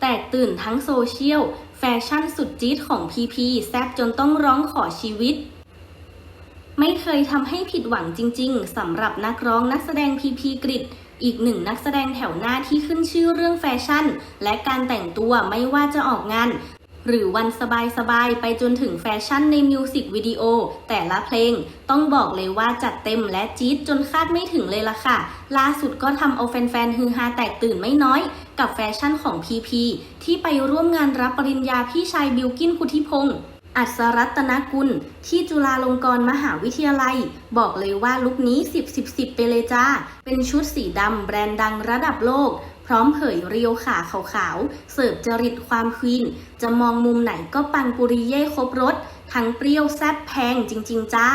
แตกตื่นทั้งโซเชียล แฟชั่นสุดจี๊ดของพีพีแซบจนต้องร้องขอชีวิต ไม่เคยทำให้ผิดหวังจริง ๆสำหรับนักร้องนักแสดงพีพีกริดอีกหนึ่งนักแสดงแถวหน้าที่ขึ้นชื่อเรื่องแฟชั่น และการแต่งตัวไม่ว่าจะออกงาน หรือวันสบายๆ ไปจนถึงแฟชั่นในมิวสิกวิดีโอ แต่ละเพลง ต้องบอกเลยว่าจัดเต็มและจี๊ดจนคาดไม่ถึงเลยล่ะค่ะ ล่าสุดก็ทำเอาแฟนๆ ฮือฮาแตกตื่นไม่น้อย กับแฟชั่นของพีพีที่ไปร่วมงานรับปริญญาพี่ชายบิลกินพุทธิพงศ์อัศรัตนกุล ที่จุฬาลงกรณ์มหาวิทยาลัย บอกเลยว่าลุคนี้ 10 10 10 ไปเลยจ้า เป็นชุดสีดำแบรนด์ดังระดับโลก ร้อมเผยเรียวขาขาวๆ เสิร์ฟจริตความควีน จะมองมุมไหนก็ปังปุริเย่ครบรส ทั้งเปรี้ยวแซ่บแพงจริง ๆ จ้า